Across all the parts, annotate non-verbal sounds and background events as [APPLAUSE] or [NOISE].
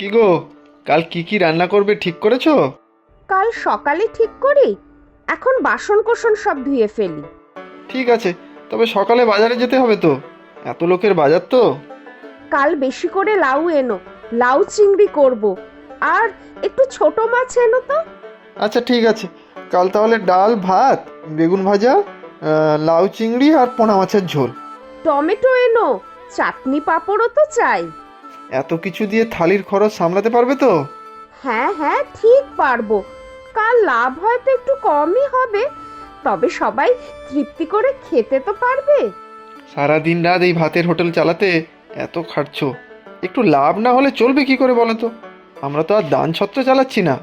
কি গো কাল কি কি রান্না করবে ঠিক করেছ? কাল সকালে ঠিক করি এখন বাসন কোসন সব ধুয়ে ফেলি। ঠিক আছে তবে সকালে বাজারে যেতে হবে তো এত লোকের বাজার তো। কাল বেশি করে লাউ এনো লাউ চিংড়ি করব আর একটু ছোট মাছ এনো তো। আচ্ছা ঠিক আছে কাল তাহলে ডাল ভাত বেগুন ভাজা আহ, লাউ চিংড়ি আর পোনা মাছের ঝোল। টমেটো এনো চাটনি পাঁপড়ও তো চাই। এত কিছু দিয়ে থালির খরচ সামলাতে পারবে তো? হ্যাঁ হ্যাঁ ঠিক পারব। কাল লাভ হয়তো একটু কমই হবে তবে সবাই তৃপ্তি করে খেতে তো পারবে। সারা দিন রাত এই ভাতের হোটেল চালাতে এত খাটছো। একটু লাভ না হলে চলবে কি করে বলো তো? আমরা তো আর দান ছত্র চালাচ্ছি না।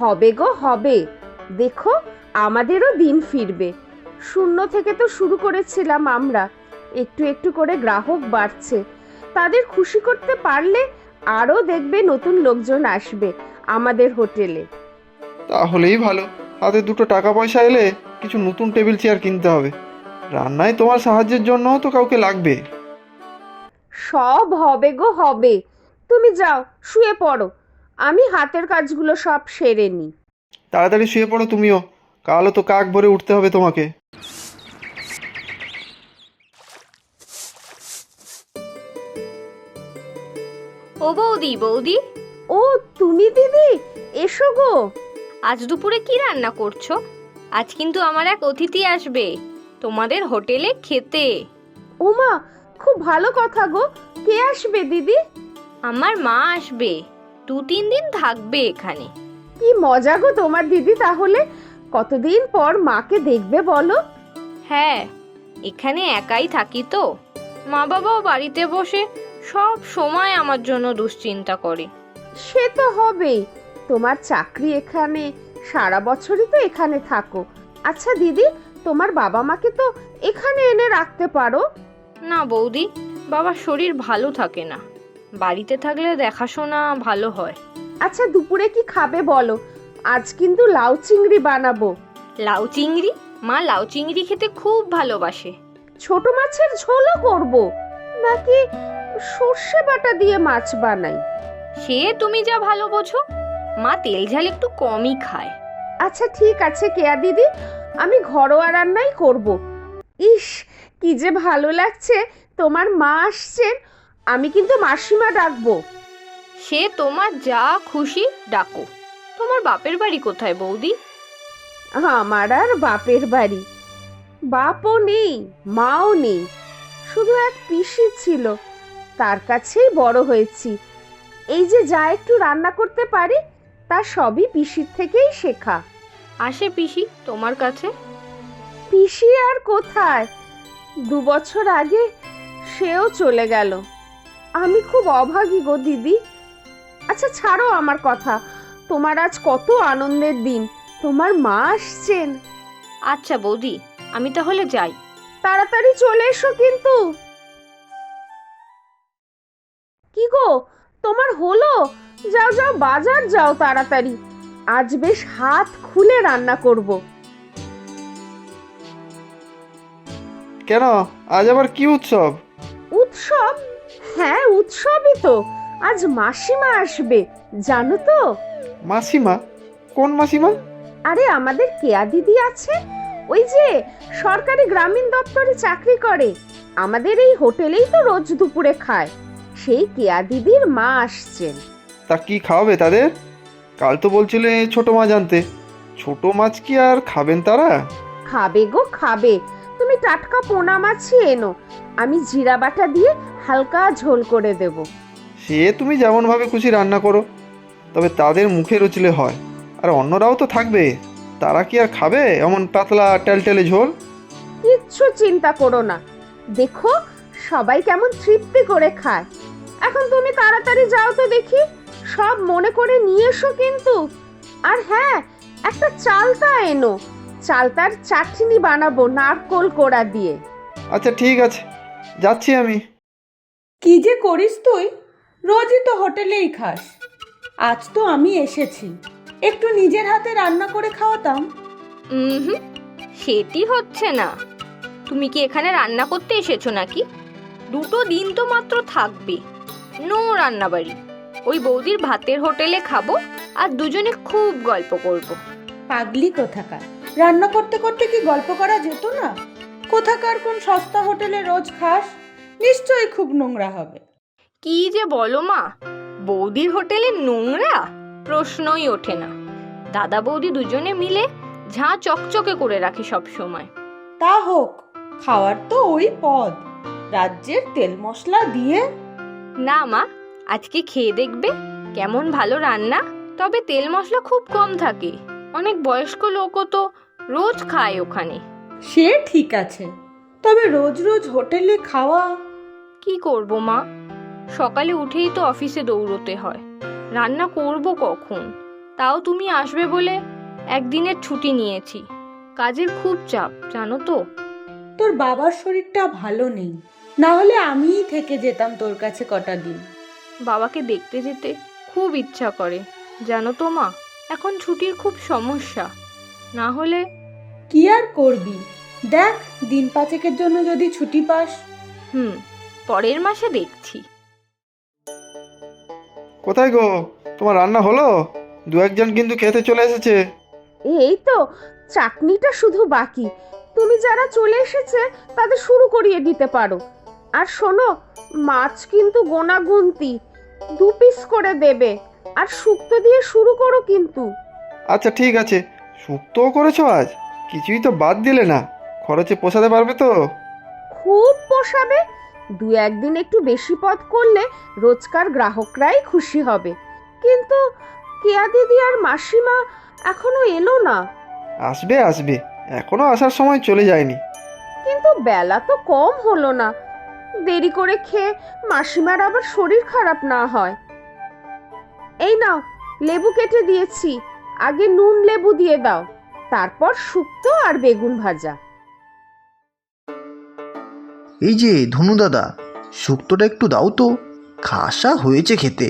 হবে গো হবে। দেখো আমাদেরও দিন ফিরবে। শূন্য থেকে তো শুরু করেছিলাম আমরা। একটু একটু করে গ্রাহক বাড়ছে। তাদের খুশি করতে পারলে আরও দেখবে নতুন লোকজন আসবে আমাদের হোটেলে। তাহলেই ভালো। হাতে দুটো টাকা পয়সা এলে কিছু নতুন টেবিল চেয়ার কিনতে হবে। রান্নায় তোমার সাহায্যের জন্যও তো কাউকে লাগবে। সব হবে গো হবে। তুমি যাও শুয়ে পড়ো। আমি হাতের কাজগুলো সব সেরে নিই। তাড়াতাড়ি শুয়ে পড়ো তুমিও। কালও তো কাক ভরে উঠতে হবে তোমাকে। ও বৌদি বৌদি। ও তুমি দিদি? এসো গো। আজ দুপুরে কি রান্না করছ? আজ কিন্তু আমার এক অতিথি আসবে তোমাদের হোটেলে খেতে। ওমা খুব ভালো কথা গো। কে আসবে দিদি? আমার মা আসবে দু তিন দিন থাকবে এখানে। কি মজা গো তোমার দিদি তাহলে। কতদিন পর মাকে দেখবে বলো। হ্যাঁ এখানে একাই থাকি তো। মা বাবাও বাড়িতে বসে সব সময় আমার জন্য দুশ্চিন্তা করে। সে তো হবেই। তোমার চাকরি এখানে সারা বছরই তো এখানে থাকো। আচ্ছা দিদি তোমার বাবা মাকে তো এখানে এনে রাখতে পারো? না বৌদি বাবার শরীর ভালো থাকে না। বাড়িতে থাকলে দেখাশোনা ভালো হয়। আচ্ছা দুপুরে কি খাবে বলো? আজ কিন্তু লাউ চিংড়ি বানাবো। লাউ চিংড়ি? মা লাউ চিংড়ি খেতে খুব ভালোবাসে। ছোট মাছের ঝোলও করব। নাকি সর্ষে বাটা দিয়ে মাছ বানাই। সে তুমি যা ভালো বোঝো। মা তেল ঝাল একটু কমই খায়। আচ্ছা ঠিক আছে কেয়া দিদি আমি ঘরোয়া রান্নাই করব। ইস কি যে ভালো লাগছে তোমার মা আসছেন আমি কিন্তু মাসিমা ডাকবো। সে তোমার যা খুশি ডাকো। তোমার বাপের বাড়ি কোথায় বৌদি? আমার আর বাপের বাড়ি। বাপও নেই মাও নেই শুধু এক পিসি ছিল। তার কাছেই বড় হয়েছি। এই যে যা একটু রান্না করতে পারি তা সবই পিসির থেকেই শেখা। আসে পিসি তোমার কাছে? পিসি আর কোথায়? দু বছর আগে সেও চলে গেল। আমি খুব অভাগী গো দিদি। আচ্ছা ছাড়ো আমার কথা। তোমার আজ কত আনন্দের দিন। তোমার মা আসছেন। আচ্ছা বৌদি আমি তাহলে যাই। তাড়াতাড়ি চলে এসো কিন্তু। কি গো? তোমার হলো? যাও যাও বাজার যাও তাড়াতাড়ি। আজ বেশ হাত খুলে রান্না করব। কেন? আজ আবার কি উৎসব? উৎসব? হ্যাঁ উৎসবই তো। আজ মাসিমা আসবে জানো তো? মাসিমা? কোন মাসিমা? আরে আমাদের কেয়া দিদি আছে। ওই যে সরকারি গ্রামীণ দপ্তরে চাকরি করে। আমাদের এই হোটেলেই তো রোজ দুপুরে খায়। সেই কেয়া দিদির মা আসছেন। তা কি খাওয়াবে তাদের? কাল তো বলছিলে ছোট মাছ আনতে। ছোট মাছ কি আর খাবেন তারা? খাবে গো খাবে। তুমি টাটকা পোনা মাছই এনো। আমি জিরা বাটা দিয়ে হালকা ঝোল করে দেব। সে তুমি যেমনভাবে খুশি রান্না করো। তবে তাদের মুখে রুচলে হয়। আর অন্যরাও তো থাকবে। তারা কি আর খাবে এমন পাতলা টেলটেলে ঝোল? কিচ্ছু চিন্তা করো না। দেখো সবাই কেমন তৃপ্তি করে খায়। এখন তুমি তাড়াতাড়ি যাও তো দেখি। সব মনে করে নিয়ে এসো কিন্তু। আর হ্যাঁ একটা চালতা এনো। চালতার চাটনি বানাবো নারকোল কোড়া দিয়ে। আচ্ছা ঠিক আছে। যাচ্ছি আমি। কি যে করিস তুই? রোজই তো হোটেলেই খাস। আজ তো আমি এসেছি। একটু নিজের হাতে রান্না করে খাওয়াতাম। হুম সেটি হচ্ছে না। তুমি কি এখানে রান্না করতে এসেছ নাকি? দুটো দিন তো মাত্র থাকবে। নো রান্নাবাড়ি। ওই বৌদির ভাতের হোটেলে খাব আর দুজনে খুব গল্প করব। পাগলি কোথাকার? রান্না করতে করতে কি গল্প করা যেত না? কোথাকার কোন সস্তা হোটেলে রোজ খাস? নিশ্চয়ই খুব নোংরা হবে। কি যে বলো মা বৌদির হোটেলে নোংরা? প্রশ্নই ওঠে না। দাদা বৌদি দুজনে মিলে ঝাঁ চকচকে করে রাখি সব সময়। তা হোক খাওয়ার তো ওই পদ। রাজ্যের তেল মশলা দিয়ে না মা আজকে খেয়ে দেখবে কেমন ভালো রান্না। তবে তেল মশলা খুব কম থাকে। অনেক বয়স্ক লোকও তো রোজ খায় ওখানে। সে ঠিক আছে। তবে রোজ রোজ হোটেলে খাওয়া। কি করব মা? সকালে উঠেই তো অফিসে দৌড়তে হয়। রান্না করব কখন? তাও তুমি আসবে বলে একদিনের ছুটি নিয়েছি। কাজের খুব চাপ জানো তো। তোর বাবার শরীরটা ভালো নেই। না হলে আমিই থেকে যেতাম তোর কাছে কটা দিন। বাবাকে দেখতে যেতে খুব ইচ্ছা করে জানো তো মা? এখন ছুটির খুব সমস্যা। না হলে কি আর করবি? দেখ দিন পাঁচেকের জন্য যদি ছুটি পাস। হুম পরের মাসে দেখছি। কোথায় গো? তোমার রান্না হলো? দু একজন কিন্তু খেতে চলে এসেছে। এই তো চাটনিটা শুধু বাকি। তুমি যারা চলে এসেছে তাদের শুরু করিয়ে দিতে পারো। আর শোনো মাছ কিন্তু গোনা গুনতি দু পিস করে দেবে। আর শুক্তো দিয়ে শুরু করো কিন্তু। আচ্ছা ঠিক আছে। শুক্তও করেছ আজ? কিছুই তো বাদ দিলে না। খরচে পোষাতে পারবে তো? খুব পোষাবে। দু একদিন একটু বেশি পথ করলে রোজকার গ্রাহকরাই খুশি হবে। কিন্তু কেয়া দিদি আর মাসিমা এখনও এলো না। আসবে আসবে। এখনও আসার সময় চলে যায়নি। কিন্তু বেলা তো কম হলো না। দেরি করে খেয়ে মাসিমার আবার শরীর খারাপ না হয়। এই নাও লেবু কেটে দিয়েছি। আগে নুন লেবু দিয়ে দাও তারপর শুক্তো আর বেগুন ভাজা। এই যে ধনু দাদা শুক্তোটা একটু দাও তো খাসা হয়েছে খেতে।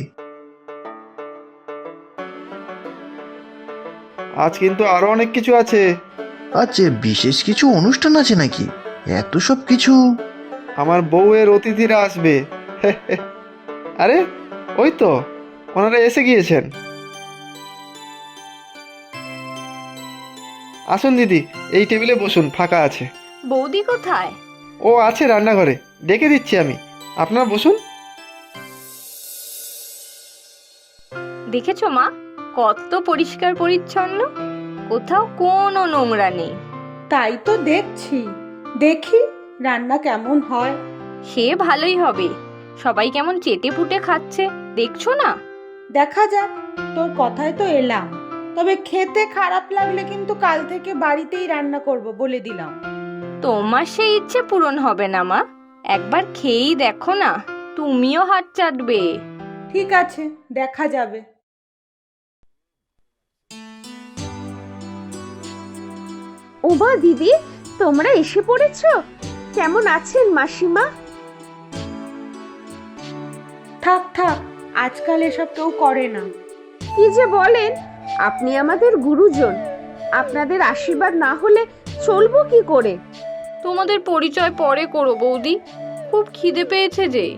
আজ কিন্তু আরও অনেক কিছু আছে। আচ্ছা বিশেষ কিছু অনুষ্ঠান আছে নাকি? এত সব কিছু। আমার বউয়ের অতিথিরা আসবে। [LAUGHS] আরে ওই তো ওনারা এসে গিয়েছেন। আসুন দিদি এই টেবিলে বসুন ফাঁকা আছে। বৌদি কোথায়? ও আছে রান্নাঘরে ডেকে দিচ্ছি আমি। আপনারা বসুন। দেখেছ মা কত পরিষ্কার পরিচ্ছন্ন। কোথাও কোনো নোংরা নেই। তাই তো দেখছি। দেখি। রান্না কেমন হয়? সে ভালোই হবে। সবাই কেমন চেটে পুটে খাচ্ছে দেখছ না? দেখা যাক তোর কথায় তো এলাম। তবে খেতে খারাপ লাগলে কিন্তু কাল থেকে বাড়িতেই রান্না করব বলে দিলাম। তোমার সেই ইচ্ছে পূরণ হবে না মা। একবার খেয়েই দেখো না তুমিও হাত চাটবে। ঠিক আছে দেখা যাবে। ওমা দিদি তোমরা এসে পড়েছো? কেমন আছেন মাসিমা? থাক থাক আজকাল এসব কেউ করে না। কি যে বলেন আপনি আমাদের গুরুজন। আপনাদের আশীর্বাদ না হলে চলবো কি করে? তোমাদের পরিচয় পরে করো বৌদি। খুব খিদে পেয়েছে যে।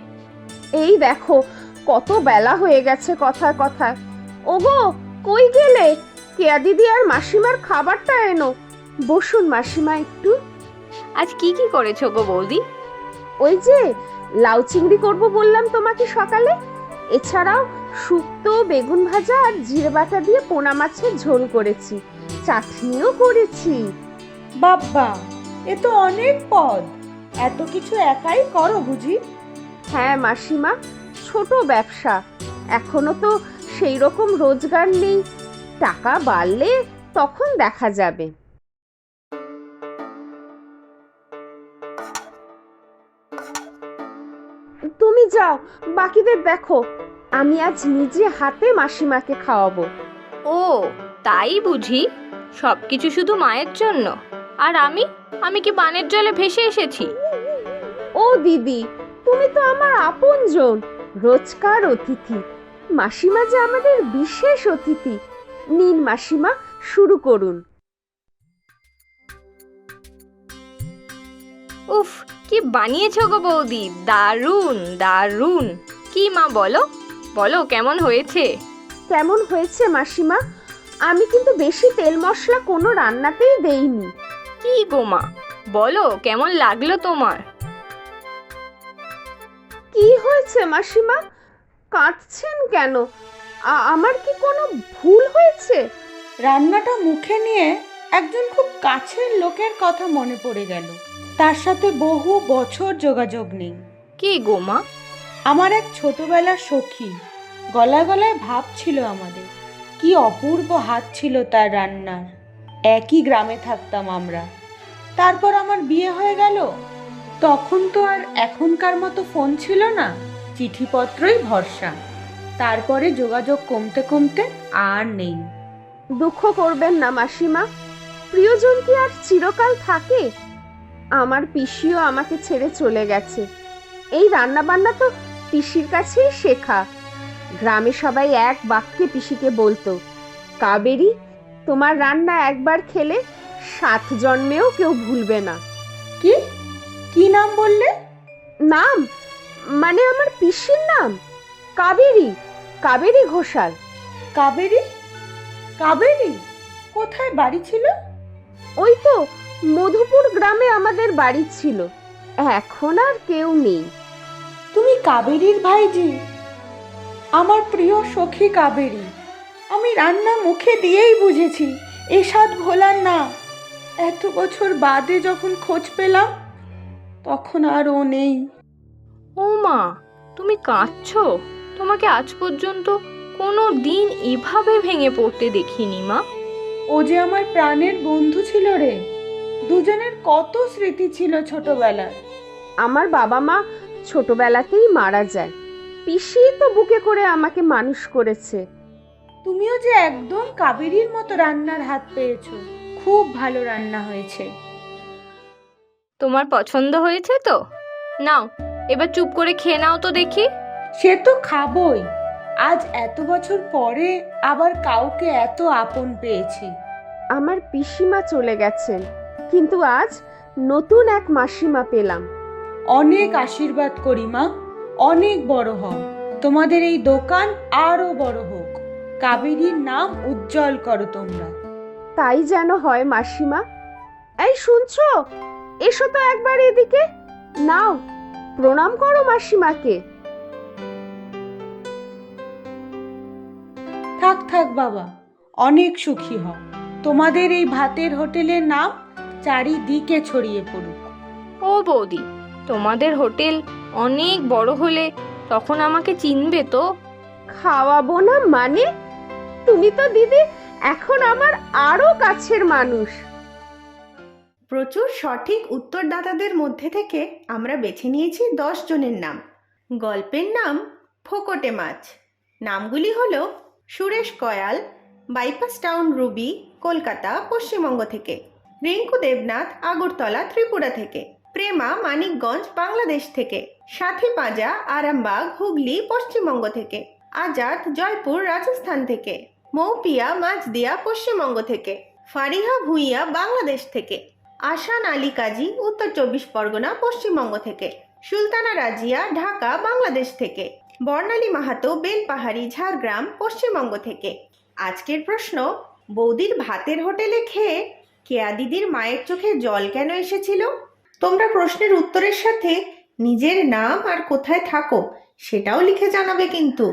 এই দেখো কত বেলা হয়ে গেছে কথায় কথায় ওগো কই গেলে? কেয়া দিদি আর মাসিমার খাবারটা এনো। বসুন মাসিমা একটু। আজ কি কি করেছ গো বৌদি? ওই যে লাউ চিংড়ি করব বললাম তোমাকে সকালে। এছাড়াও শুক্তো বেগুন ভাজা আর জিরে বাটা দিয়ে পোনা মাছের ঝোল করেছি। চাটনিও করেছি। বাব্বা এ তো অনেক পদ। এত কিছু একাই করো বুঝি? হ্যাঁ মাসিমা ছোট ব্যবসা। এখনও তো সেই রকম রোজগার নেই। টাকা বাড়লে তখন দেখা যাবে। যাও বাকিদের দেখো। আমি আজ নিজে হাতে মাসিমাকে খাওয়াবো। ও তাই বুঝি? সবকিছু শুধু মায়ের জন্য। আর আমি? আমি কি বানের জলে ভেসে এসেছি? ও দিদি তুমি তো আমার আপনজন রোজকার অতিথি। মাসিমা যে আমাদের বিশেষ অতিথি। নিন মাসিমা শুরু করুন। উফ কি বানিয়েছো গো বৌদি? দারুণ দারুণ। কি মা বলো? বলো কেমন হয়েছে? কেমন হয়েছে মাসিমা? আমি কিন্তু বেশি তেল মশলা কোনো রান্নাতেই দেইনি। কি গো মা? বলো কেমন লাগল তোমার? কি হয়েছে মাসিমা? কাঁদছেন কেন? আ- আমার কি কোনো ভুল হয়েছে? রান্নাটা মুখে নিয়ে একজন খুব কাছের লোকের কথা মনে পড়ে গেল। তার সাথে বহু বছর যোগাযোগ নেই। কি গো মা? আমার এক ছোটবেলার সখী। গলায় গলায় ভাব ছিল আমাদের। কি অপূর্ব হাত ছিল তার রান্নার। একই গ্রামে থাকতাম আমরা। তারপর আমার বিয়ে হয়ে গেল। তখন তো আর এখনকার মতো ফোন ছিল না। চিঠিপত্রই ভরসা। তারপরে যোগাযোগ কমতে কমতে আর নেই। দুঃখ করবেন না মাসিমা। প্রিয়জন কি আর চিরকাল থাকে? আমার পিসিও আমাকে ছেড়ে চলে গেছে। এই রান্না বান্না তো পিসির কাছেই শেখা। গ্রামে সবাই এক বাক্যে পিসিকে বলতো কাবেরি তোমার রান্না একবার খেলে সাত জন্মেও কেউ ভুলবে না। কি? কি নাম বললে? নাম? মানে আমার পিসির নাম? কাবেরী কাবেরী ঘোষাল। কাবেরী? কাবেরী? কোথায় বাড়ি ছিল? ওই তো মধুপুর গ্রামে আমাদের বাড়ি ছিল। এখন আর কেউ নেই। তুমি কাবেরীর ভাইজি। আমার প্রিয় সখী কাবেরী। আমি রান্না মুখে দিয়েই বুঝেছি এ স্বাদ ভোলার না। এত বছর বাদে যখন খোঁজ পেলাম তখন আর ও নেই। ও মা তুমি কাঁদছো? তোমাকে আজ পর্যন্ত কোনো দিন এভাবে ভেঙে পড়তে দেখিনি মা। ও যে আমার প্রাণের বন্ধু ছিল রে দুজনের কত স্মৃতি ছিল ছোটবেলার। আমার বাবা মা ছোটবেলাতেই মারা যায়। পিসি তো বুকে করে আমাকে মানুষ করেছে। তুমিও যে একদম কাবেরীর মতো রান্নার হাত পেয়েছ। খুব ভালো রান্না হয়েছে। তোমার পছন্দ হয়েছে তো? নাও এবার চুপ করে খেয়ে নাও তো দেখি। সে তো খাবই। আজ এত বছর পরে আবার কাউকে এত আপন পেয়েছি। আমার পিসিমা চলে গেছেন। কিন্তু আজ নতুন এক মাসিমা পেলাম। অনেক আশীর্বাদ করি মা অনেক বড় হও। তোমাদের এই দোকান আরও বড় হোক। কাবেরীর নাম উজ্জ্বল করো তোমরা। তাই যেন হয় মাসিমা। এই শুনছো? এসো তো একবার এদিকে। নাও প্রণাম করো মাসিমাকে। থাক থাক বাবা অনেক সুখী হও। তোমাদের এই ভাতের হোটেলের নাম চারিদিকে ছড়িয়ে পড়ুক। ও বৌদি তোমাদের হোটেল অনেক বড় হলে তখন আমাকে চিনবে তো? খাওয়াবো না মানে? তুমি তো দিদি এখন আমার আরও কাছের মানুষ। প্রচুর সঠিক উত্তরদাতাদের মধ্যে থেকে আমরা বেছে নিয়েছি দশ জনের নাম। গল্পের নাম ফোকটে মাছ। নামগুলি হলো Suresh Koyal bypass town Ruby Kolkata Paschimbanga থেকে। রিঙ্কু দেবনাথ, আগরতলা, ত্রিপুরা থেকে। প্রেমা, মানিকগঞ্জ, বাংলাদেশ থেকে। সাথী পাঁজা, আরামবাগ, হুগলি, পশ্চিমবঙ্গ থেকে। আজাদ, জয়পুর, রাজস্থান থেকে। মৌপিয়া মাঝদিয়া পশ্চিমবঙ্গ থেকে। ফারিহা, ভুইয়া, বাংলাদেশ থেকে। আশান আলী কাজী, উত্তর চব্বিশ পরগনা, পশ্চিমবঙ্গ থেকে। সুলতানা রাজিয়া, ঢাকা, বাংলাদেশ থেকে। বর্ণালী মাহাতো, বেলপাহাড়ি, ঝাড়গ্রাম, পশ্চিমবঙ্গ থেকে। আজকের প্রশ্ন, বৌদির ভাতের হোটেলে খেয়ে কেয়া দিদির মায়ের চোখে জল কেন এসেছিল? তোমরা প্রশ্নের উত্তরের সাথে নিজের নাম আর কোথায় থাকো সেটাও লিখে জানাবে কিন্তু।